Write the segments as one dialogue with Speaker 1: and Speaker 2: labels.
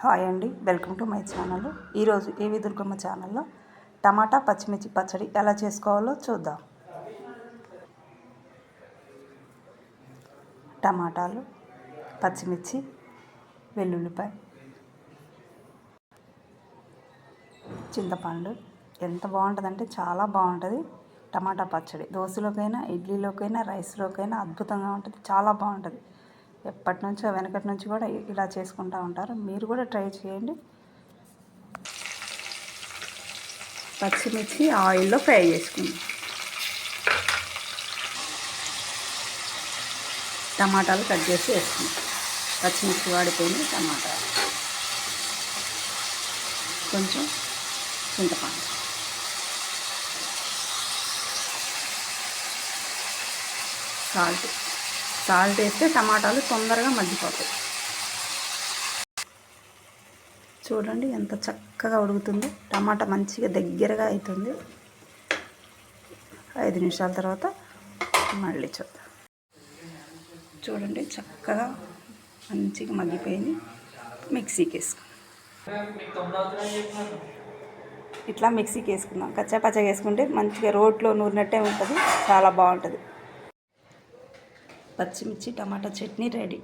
Speaker 1: Hi అండి welcome to my channel. ఈరోజు ఏవి దుర్గమ్మ ఛానల్లో టమాటా పచ్చిమిర్చి పచ్చడి ఎలా చేసుకోవాలో చూద్దాం. టమాటాలు పచ్చిమిర్చి వెల్లుల్లిపాయ చింతపండు ఎంత బాగుంటుందంటే చాలా బాగుంటుంది. టమాటా పచ్చడి దోశలోకైనా ఇడ్లీలోకైనా రైస్లోకైనా అద్భుతంగా ఉంటుంది చాలా బాగుంటుంది. ఎప్పటి నుంచో వెనకటి నుంచి కూడా ఇలా చేసుకుంటూ ఉంటారు. మీరు కూడా ట్రై చేయండి. పచ్చిమిర్చి ఆయిల్లో ఫ్రై చేసుకుందాం. టమాటాలు కట్ చేసి వేసుకుందాం. పచ్చిమిర్చి వాడిపోయింది టమాటాలు. కొంచెం చింతపండు. సాల్ట్. సాల్ట్ వేస్తే టమాటాలు తొందరగా మగ్గిపోతాయి. చూడండి ఎంత చక్కగా ఉడుకుతుందో. టమాటా మంచిగా దగ్గరగా అవుతుంది ఐదు నిమిషాల తర్వాత మళ్ళీ చూద్దాం. చూడండి చక్కగా మంచిగా మగ్గిపోయింది. మిక్సీకి వేసుకుందాం. ఇట్లా మిక్సీకి వేసుకుందాం. కచ్చాపచ్చగా వేసుకుంటే మంచిగా రోట్లో నూరినట్టే ఉంటుంది. చాలా బాగుంటుంది. పచ్చిమిర్చి టమాటా చట్నీ రెడీ.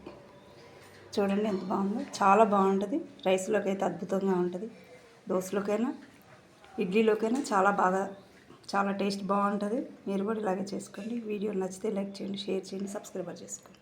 Speaker 1: చూడండి ఎంత బాగుందో. చాలా బాగుంటుంది. రైస్లోకి అయితే అద్భుతంగా ఉంటుంది. దోశలోకైనా ఇడ్లీలోకైనా చాలా బాగా చాలా టేస్ట్ బాగుంటుంది. మీరు కూడా ఇలాగే చేసుకోండి. వీడియో నచ్చితే లైక్ చేయండి షేర్ చేయండి సబ్స్క్రైబర్ చేసుకోండి.